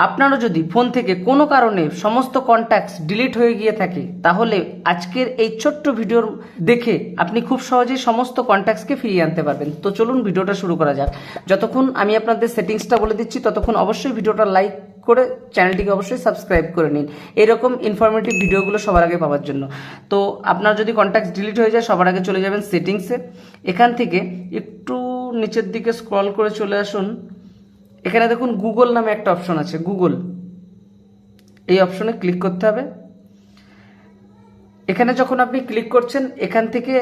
আপনারও যদি ফোন থেকে কোনো কারণে সমস্ত কন্ট্যাক্টস ডিলিট হয়ে গিয়ে থাকে, তাহলে আজকের এই ছোট্ট ভিডিওর দেখে আপনি খুব সহজেই সমস্ত কন্ট্যাক্টসকে ফিরিয়ে আনতে পারবেন। তো চলুন ভিডিওটা শুরু করা যাক। যতক্ষণ আমি আপনাদের সেটিংসটা বলে দিচ্ছি, ততক্ষণ অবশ্যই ভিডিওটা লাইক করে চ্যানেলটিকে অবশ্যই সাবস্ক্রাইব করে নিন। এরকম ইনফরমেটিভ ভিডিওগুলো সবার আগে পাওয়ার জন্য। তো আপনার যদি কন্ট্যাক্ট ডিলিট হয়ে যায়, সবার আগে চলে যাবেন সেটিংসে এখান থেকে একটু নিচের দিকে স্ক্রল করে চলে আসুন। এখানে দেখুন গুগল নামে একটা অপশন আছে গুগল এই অপশনে ক্লিক করতে হবে। এখানে যখন আপনি ক্লিক করছেন, এখান থেকে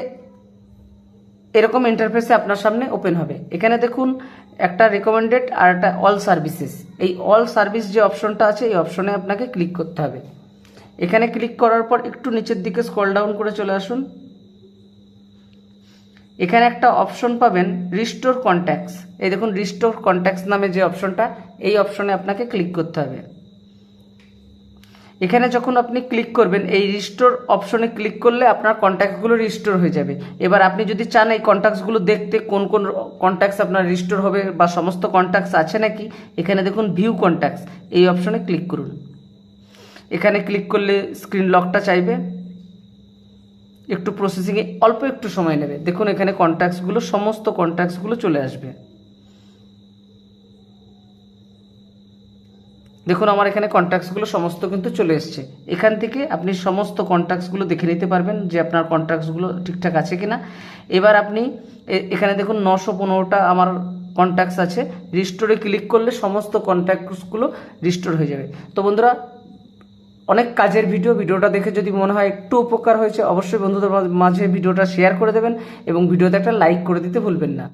এরকম ইন্টারফেসে আপনার সামনে ওপেন হবে। এখানে দেখুন একটা রেকমেন্ডেড আর একটা অল সার্ভিসেস এই অল সার্ভিস যে অপশনটা আছে, এই অপশনে আপনাকে ক্লিক করতে হবে। এখানে ক্লিক করার পর একটু নিচের দিকে স্ক্রল ডাউন করে চলে আসুন। এখানে একটা অপশন পাবেন রিস্টোর কন্ট্যাক্টস এই দেখুন রিস্টোর কন্ট্যাক্টস নামে যে অপশনটা এই অপশনে আপনাকে ক্লিক করতে হবে। এখানে যখন আপনি ক্লিক করবেন, এই রিস্টোর অপশনে ক্লিক করলে আপনার কন্ট্যাক্টগুলো রিস্টোর হয়ে যাবে। এবার আপনি যদি চান এই কন্ট্যাক্টসগুলো দেখতে, কোন কোন কন্ট্যাক্টস আপনার রিস্টোর হবে বা সমস্ত কন্ট্যাক্টস আছে নাকি, এখানে দেখুন ভিউ কন্ট্যাক্টস এই অপশনে ক্লিক করুন। এখানে ক্লিক করলে স্ক্রিন লকটা চাইবে। একটু প্রসেসিংয়ে অল্প একটু সময় নেবে। দেখুন এখানে কন্ট্যাক্টসগুলো সমস্ত কন্ট্যাক্টসগুলো চলে আসবে। দেখুন আমার এখানে কন্ট্যাক্টসগুলো সমস্ত কিন্তু চলে এসছে। এখান থেকে আপনি সমস্ত কন্ট্যাক্টসগুলো দেখে নিতে পারবেন যে আপনার কন্ট্যাক্টসগুলো ঠিকঠাক আছে কি না এবার আপনি এখানে দেখুন নশো পনেরোটা আমার কন্ট্যাক্টস আছে। রিস্টোরে ক্লিক করলে সমস্ত কন্ট্যাক্টসগুলো রিস্টোর হয়ে যাবে। তো বন্ধুরা অনেক কাজের ভিডিও ভিডিওটা দেখে যদি মনে হয় একটু উপকার হয়েছে, অবশ্যই বন্ধুদের মাঝে ভিডিওটা শেয়ার করে দেবেন এবং ভিডিওতে একটা লাইক করে দিতে ভুলবেন না।